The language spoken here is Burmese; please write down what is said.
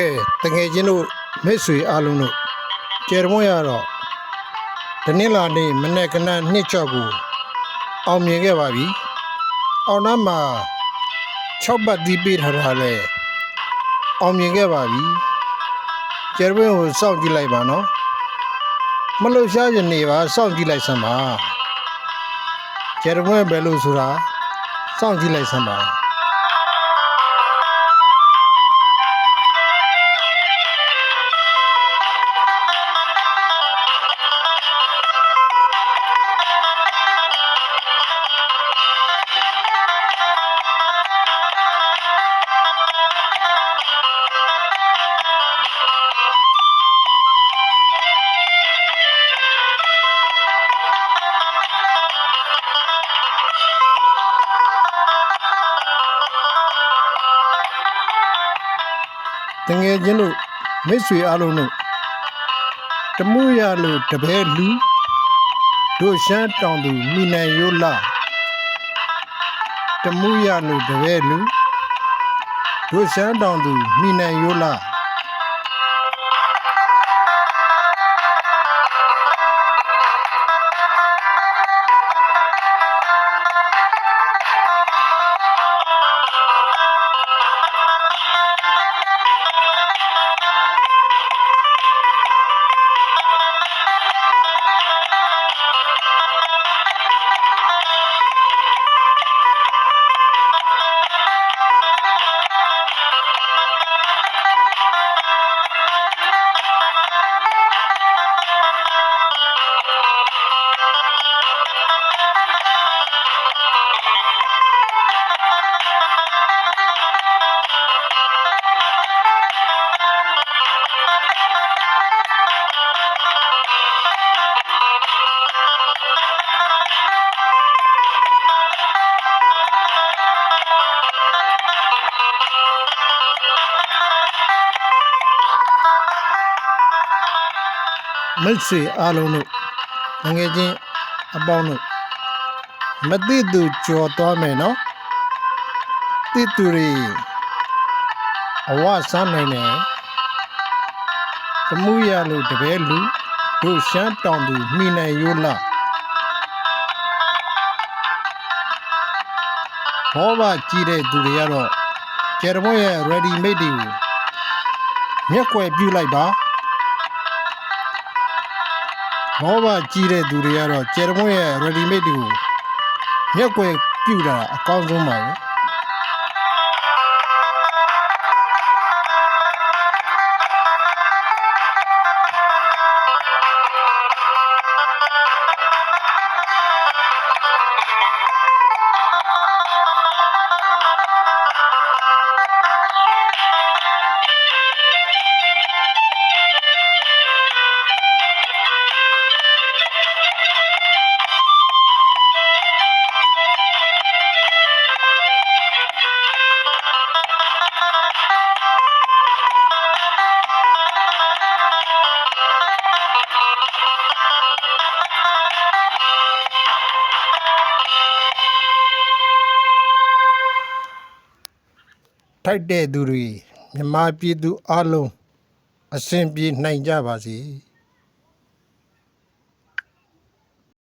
ကဲတငယ်ချင်းတို့မိတ်ဆွေအားလုံးတို့ကျေရမွန်ရတော့တနင်္လာနေ့မနေ့ကနနှစ်ချော့ကိုအောင်မြင်ခဲ့ပါပြီအောင်နာမှာ6ပတ်တီးပေးထားတာလဲအောင်မြင်ခဲ့ပါပြီကျေရမွန်ကိုစောင့်ကြည့်လိုက်ပါနော်မလို့ရှားရင်နေပါစောင့်ကြည့်လိုက်စမ်းပါကျေရမွန်ဘယ်လိုဆိုတာစောင့်ကြည့်လိုက်စမ်းပါ တငယ်ချင်းတို့မိတ်ဆွေအားလုံးတို့တမှုရလို့တပည့်လူတို့ရှမ်းတောင်သူမိနိုင်ရိုးလာတမှုရလို့တပည့်လူတို့ရှမ်းတောင်သူမိနိုင်ရိုးလာ မိတ်ဆွေအားလုံးတို့ငငယ်ချင်းအပေါင်းတို့မသိသူကြော်သွားမယ်နော်သိသူတွေအဝဆမ်းနိုင်တယ်တမှုရလို့တပည့်လူတို့ရှမ်းတောင်သူမိနိုင်ရိုးလာဘောဘကြည့်တဲ့သူတွေကတော့ကျယ်တမွန်ရဲ့ ready made တွေကိုမျက်ကွယ်ပြုလိုက်ပါ မောဘကြီးတဲ့သူတွေကတော့ကျယ်တမွန်ရဲ့ ready made တွေကိုမျက်ကွယ်ပြုတာအကောင်းဆုံးပါပဲ ထိုက်တဲ့သူတွေမြမပြည်သူအလုံးအစဉ်ပြေနိုင်ကြပါစေ။